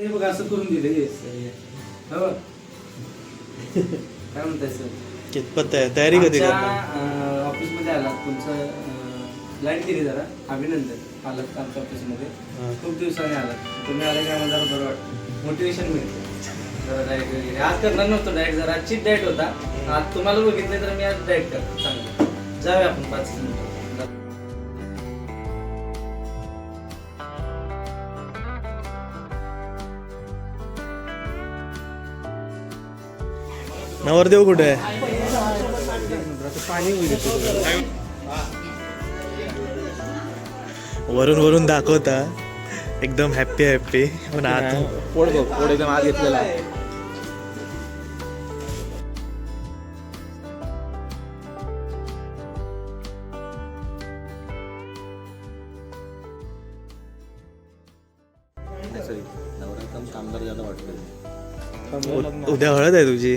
हे बघ असं करून दिलं हे. हो. काय म्हणताय सर? कितपत आहे तयारी कधी करणार ऑफिसमध्ये आला. तुमचं लाइट केली जरा. अभिनंदन आलात आमच्या ऑफिसमध्ये. हा. खूप दिवसांनी आलात तुम्ही आले की आम्हाला जरा बरं वाटतं. मोटिवेशन मिळते. जरा डाएट वगैरे. आज करणार नव्हतं डाएट जरा आजची डाएट होता. आज तुम्हाला बघितलं तर मी आज डाएट करतो. चांगलं. जाऊया आपण पाच मिनिटं. नवरदेव कुठे आहे? वरून वरून दाखवता. एकदम हॅप्पी हॅप्पी पण आता पोड बघ पोड एकदम आत घेतलेला आहे. उद्या हळद आहे तुझी.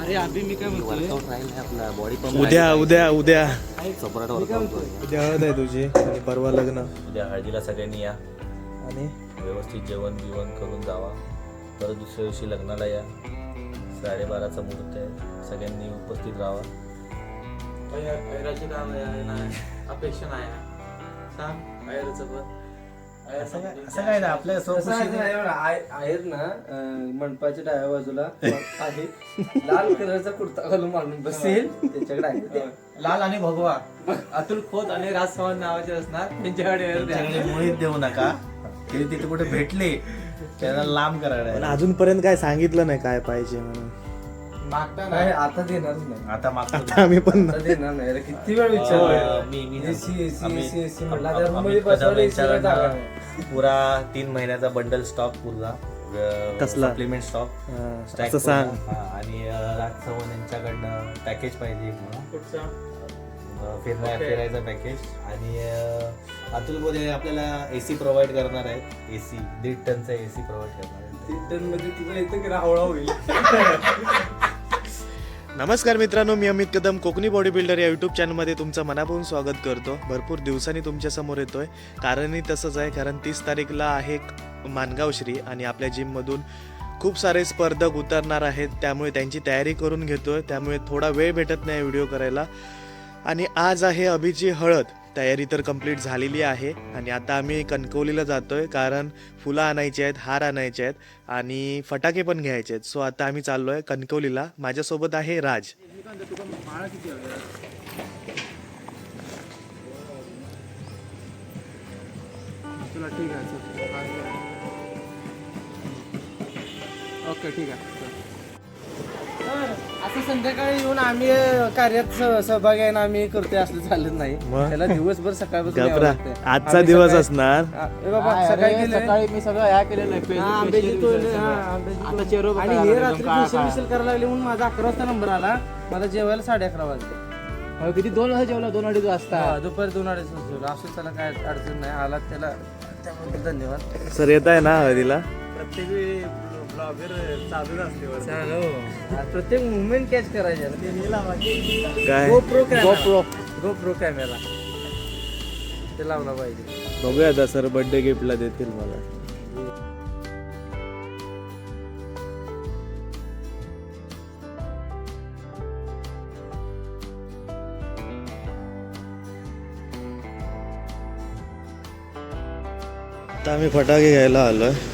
अरे हा, अभि मी काय म्हणतोय? उद्या उद्या उद्या. सपराट उद्या हळद आहे तुझी आणि परवा लग्न. उद्या हळदीला सगळ्यांनी या. आणि? व्यवस्थित जेवण बिवण करून जावा. परत दुसऱ्या दिवशी लग्नाला या. साडेबाराचा मुहूर्त आहे. सगळ्यांनी उपस्थित राहावा. अपेक्षा नाही. सांग पण असं काय असं काय नाही आपल्या ना, आहेत ना अं, मंडपाच्या डाव्या बाजूला आहे. लाल कलरचा कुर्ता घालून माणूस बसेल. त्याच्याकडे आहे ते. लाल आणि भगवा. अतुल खोत आणि राज चव्हाण नावाचे असणार. त्यांच्याकडे त्यांच्याकडे मुळीच देऊ नका. ते तिथे कुठे भेटले त्यांना लांब करायला पण. अजूनपर्यंत काय सांगितलं नाही काय पाहिजे म्हणून. मागता नाही आता देणारच नाही. आता मागतो आता आम्ही पण आता देणार नाही. अरे किती वेळ विचारलं मी मी नाही. पुरा तीन महिन्याचा बंडल स्टॉक पुरा कसला? सप्लिमेंट स्टॉक हा, स्टॅक असं सांग. आणि राज चव्हाण यांच्याकडनं पॅकेज पाहिजे अं, फिरण्या फिरायचं पॅकेज आणि अतुल बोले आपल्याला एसी प्रोव्हाइड करणार आहेत. एसी दीड टनचा एसी प्रोव्हाइड करणार आहेत. Theater मध्ये तुझं इथं की रावळा होईल. नमस्कार मित्रांनो मी अमित कदम कोकणी बॉडी बिल्डर या यूट्यूब चॅनलमध्ये तुमचं मनापासून स्वागत करतो. भरपूर दिवसांनी तुमच्यासमोर येतोय. कारणही तसंच आहे कारण तीस तारीखला आहे मानगाव श्री आणि आपल्या जिममधून खूप सारे स्पर्धक उतरणार आहेत. त्यामुळे त्यांची तयारी करून घेतोय. त्यामुळे थोडा वेळ भेटत नाही व्हिडिओ करायला. आणि आज आहे अभिची हळद. तयारी तर कंप्लीट झालेली आहे आणि आता आम्ही कणकवलीला जातोय कारण फुलं आणायची आहेत हार आणायचे आहेत आणि फटाके पण घ्यायचे आहेत. सो आता आम्ही चाललो आहे कणकवलीला. माझ्यासोबत आहे राज. ठीक आहे. ओके ठीक आहे. असं संध्याकाळी येऊन आम्ही कार्यात स- सहभागी आहे ना आम्ही करतोय असलं चालत नाही. मग? त्याला दिवसभर सकाळपासून यावं घबरा. लागतंय. आजचा आम्ही दिवस सकाळी- असणार. हा, ए बाबा सकाळी गेले सकाळी मी सगळं ह्या केलेलं आहे हा, आंब्याची तोडली, हा, आंब्याची आता तोडली. चेहरा आणि बघायला हे रात्री काळा फेशियल करायला लागले म्हणून माझा अकरा वाजता नंबर आला. मला जेवायला साडे अकरा वाजले. अहो, किती दोन वाजता जेवला दोन अडीच वाजता? हा, दुपारी दोन अडीच वाजता जेवलो. असं त्याला काय अडचण नाही. आला त्याला. त्याबद्दल धन्यवाद. सर येत आहे ना हळदीला? प्रत्येक वेळी ब्लॉगर चालूच असते प्रत्येक मुवमेंट कॅच करायचे काय? गोप्रो गोप्रो गोप्रो कॅमेरा ते लावला पाहिजे. बघूया आता सर बर्थडे गिफ्टला देतील मला. आता आम्ही फटाके घ्यायला आलोय. आणि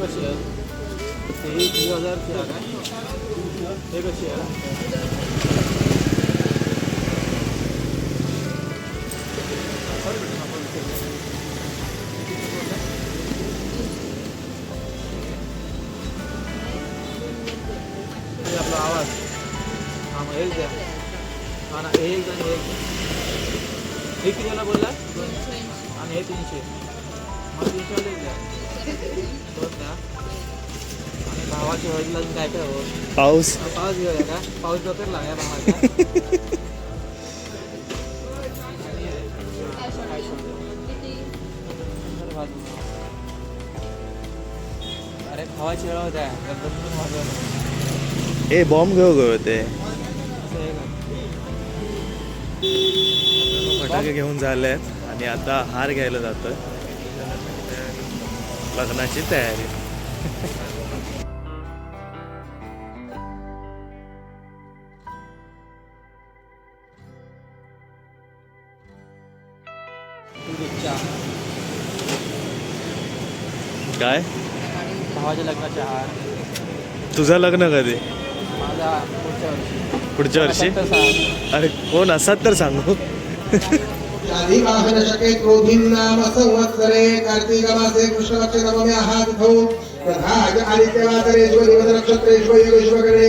कशी आहे ही तीन हजार काय हे कशी आहे हे आपला आवाज. हा मग एक द्या हा ना एक आणि एक हे कितीला बोलला आणि हे तीनशे मग तीनशे वाले द्या दोन द्या आणि भावाची हळदीला अजून काय काय हवं पाऊस हा, पाऊस घेऊया का पाऊस डोक्याला या भावाच्या अरे भावाची हळ होत्या गणपती वाजवलं ए बॉम्ब घेऊ गो ते असं हे का फटाके घेऊन झाले आणि आता हार घ्यायला जातोय. लग्नाची तयारी. काय? भावाच्या लग्नाचा हार. तुझं लग्न कधी? पुढच्या वर्षी. अरे कोण? असतात तर सांगू. शके क्रोधीनाम संवत्सरे कार्तिकमासे कृष्णपक्षे नवम्याः तिथौ तथा च आदित्यवासरेषु दिवसनक्षत्रेषु योगेश्वरगणे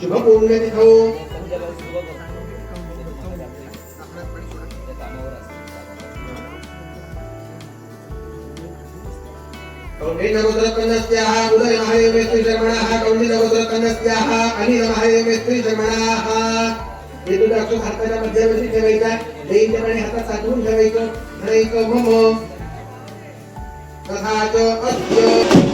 शुभपुण्यतिथौ। कौण्डिन्यगोत्रकन्यस्याः उदयमहादेवेस्त्री शर्मणाः कौण्डिन्यगोत्रकन्यस्याः अनिलमहादेवेस्त्री शर्मणाः हे हाताच्या मध्यवर्ती ठेवायचा देईच्या पाणी हातात साठवून ठेवायचं. धरायचं मम तथा अस्य.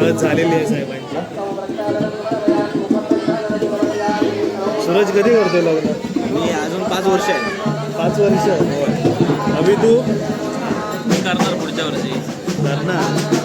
हळद झालेली आहे साहेबांची. सूरज कधी करतो लग्न? मी अजून पाच वर्ष आहे. पाच वर्ष? अभि तू मी करणार पुढच्या वर्षी. करणार.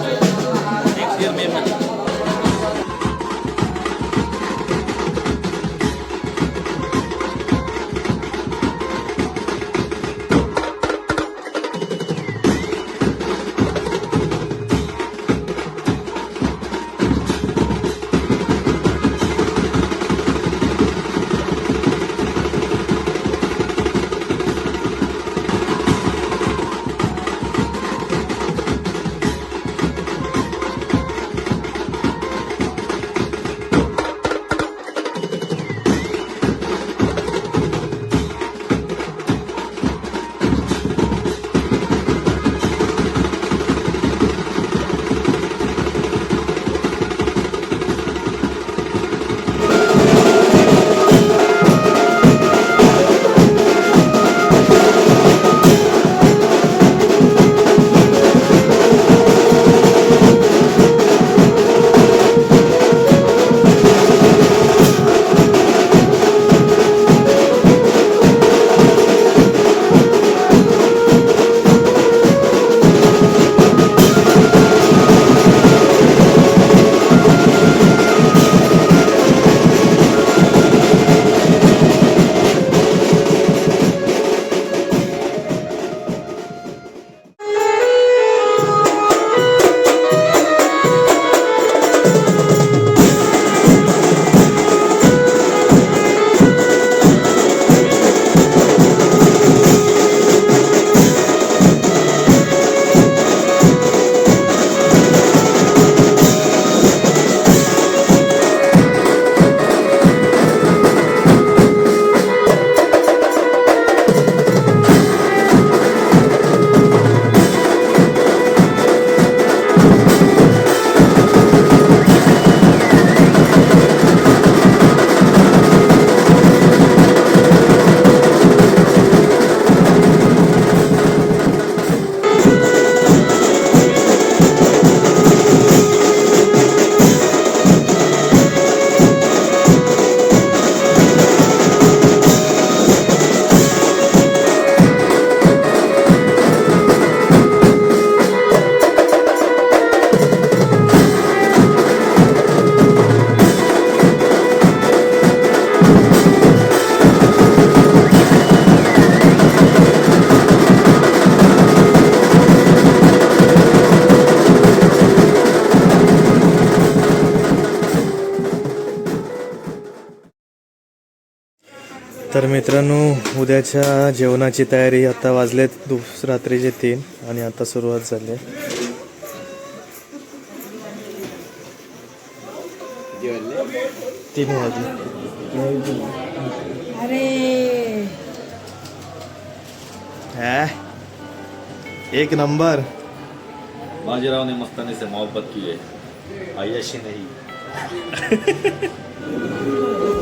तर मित्रांनो उद्याच्या जेवणाची तयारी आता वाजलेत दुस रात्रीचे तीन आणि आता सुरुवात झाली तीन वाजले. एक नंबर. बाजीराव ने मस्तानी से मोहब्बत की है. आयशी नहीं.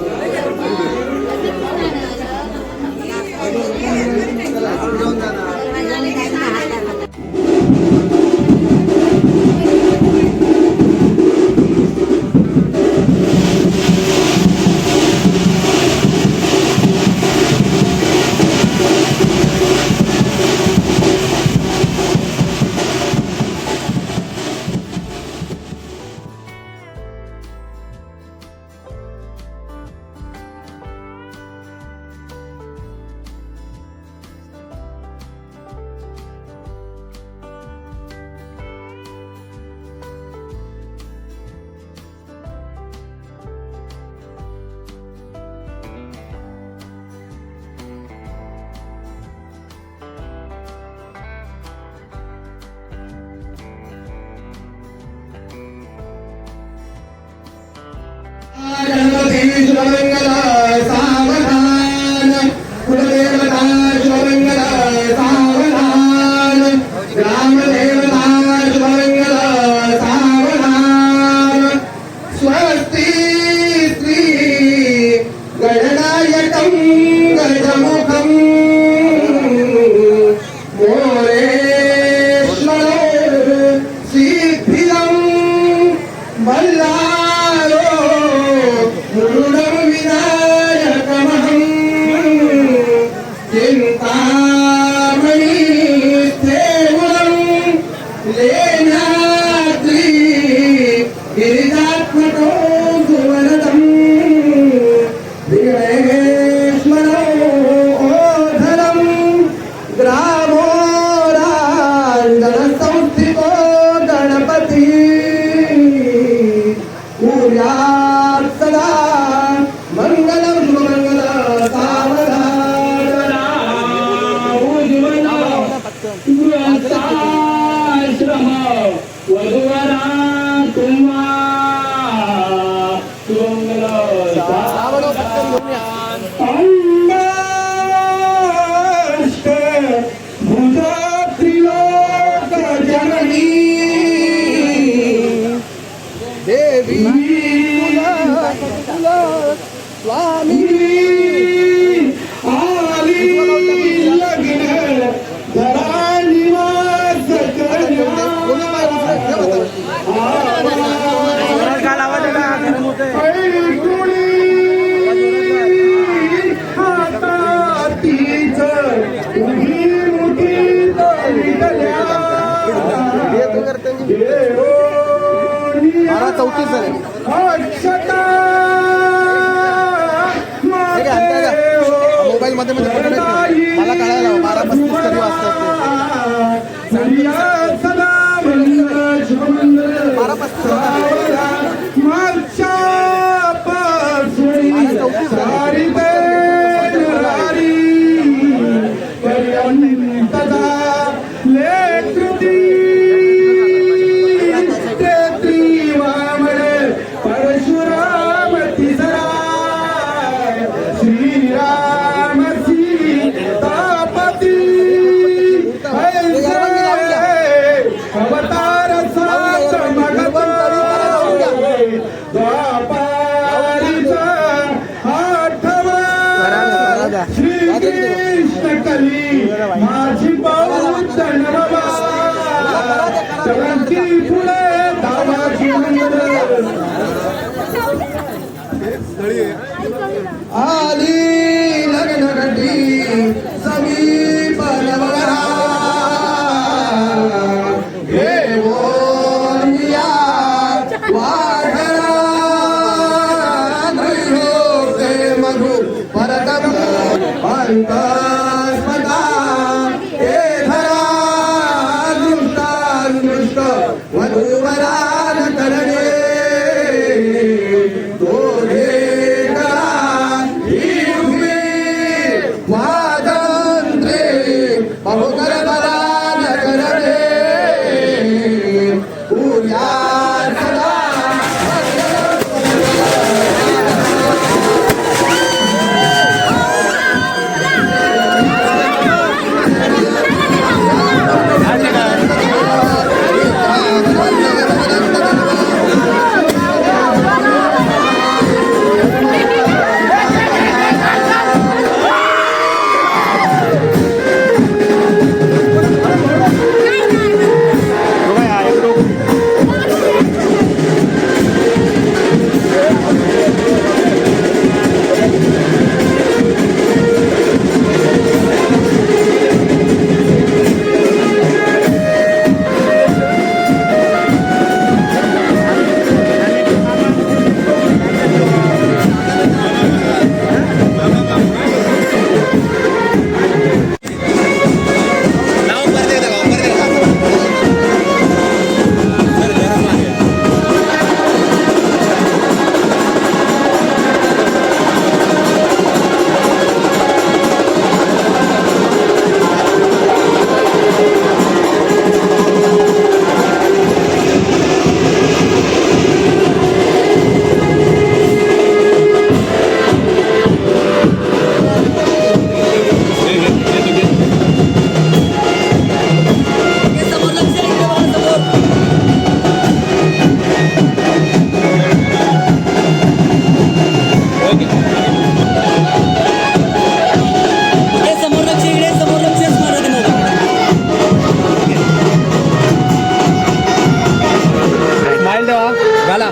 झाला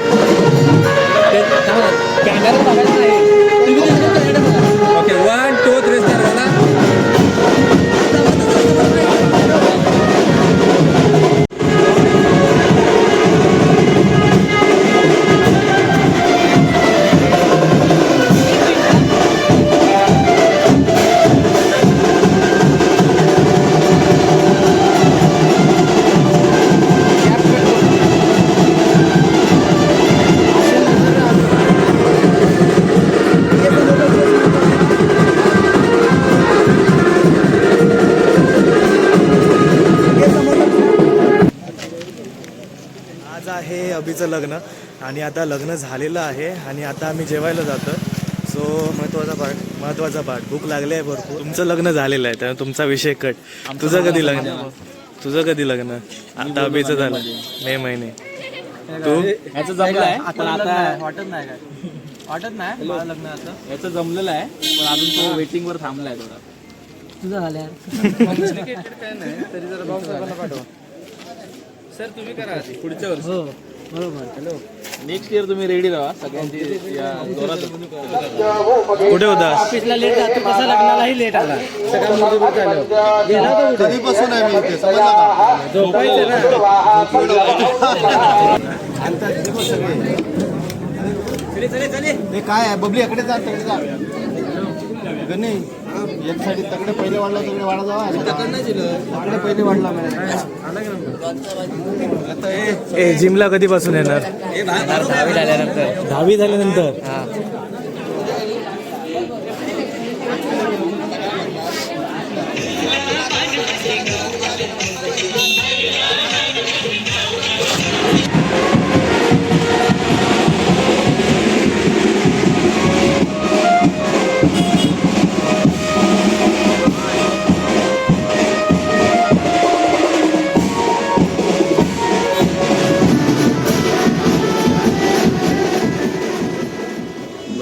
ते कॅमेरा बघायचं नाही लग्न आणि आता लग्न झालेलं आहे आणि आता आम्ही जेवायला जातो. सो महत्त्वाचा पार्ट महत्त्वाचा पार्ट भूक लागली आहे भरपूर. तुमचं लग्न झालेलं आहे तर तुमचा विषय कट तुझं कधी लग्न? तुझं कधी लग्न? आता अभिचं झालं. मे महिने. तू? आहे? वाटत नाही काय? वाटत नाही मला लग्न असं याचं जमलेलं आहे पण अजून तो वेटिंग वर थांबलाय थोडा. तुझं झालं तरी जरा पाठवा. सर तुम्ही करा पुढच्या वर्षी. हो. बरोबर हॅलो नेक्स्ट इयर तुम्ही रेडी राहा सगळ्यांची या जोरात. कुठे होता? ऑफिसला लेट जातो कसा लग्नालाही लेट आला. सगळ्या मुली झालं गेला होता कुठे? कधीपासून आहे मी इथे? समजलं का? झोपायचं ना. हे काय आहे? बबली इकडे जा तिकडे जा. गणे एक साईड तकडे पहिले वाढला तिकडे वाढा जावा. तकडे पहिले वाढला आता हे. जिमला कधीपासून येणार? दहावी झाल्यानंतर दहावी झाल्यानंतर.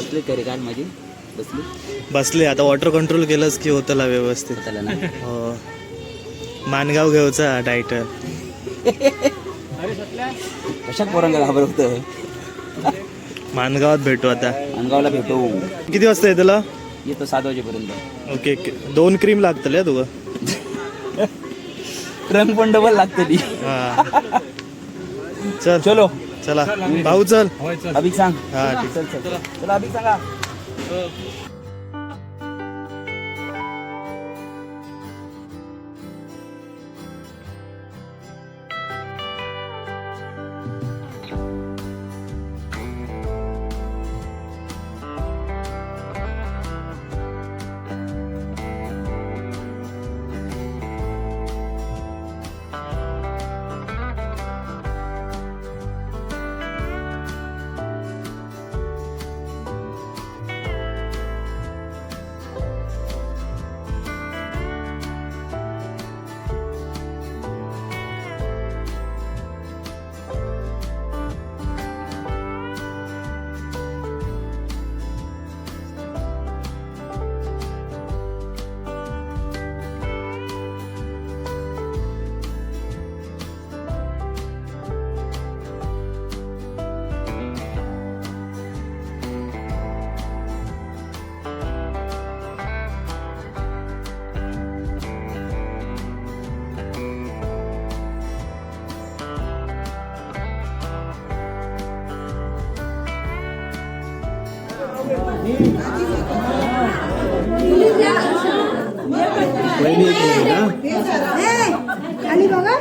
बसले का रे काल माझी? बसली? बसले. आता वॉटर कंट्रोल केलंच की होतला व्यवस्थित. त्याला ना? हो. मानगाव घेऊचा टायटल कशात पोरांना घाबरवतं मानगावात भेटू आता. अनगावला भेटू. किती वाजता तुला? येतो सात वाजेपर्यंत. Okay okay. दोन क्रीम लागतल्या तुला रंग पण डबल लागतं ती. हा. चल. चलो. चला भाऊ चल. अभिक सांग. हा ठीक. चल अभिक सांगा. आणि बघा.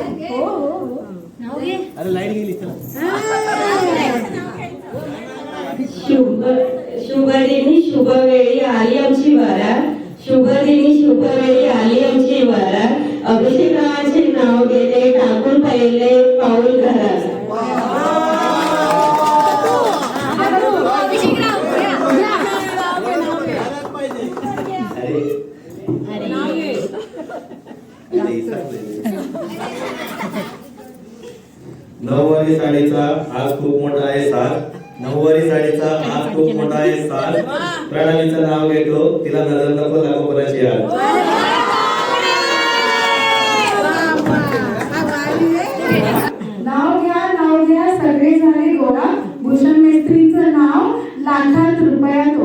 शुभ शुभदिनी शुभवेळी आली आमची वरात शुभदिनी शुभवेळी आली आमची वरात अभिषेकाचे नाव गेले टाकून पहिले पाऊल घरात. नऊवारी साडीचा आज खूप मोठा आहे सात नऊवारी साडीचा आज खूप मोठा आहे सात प्रणालीचं नाव घेतो. तिला नजर नको लागू करायची आज. नाव घ्या सगळे झाले गोळा. भूषण मिस्त्रीचं नाव लाखात रुपयात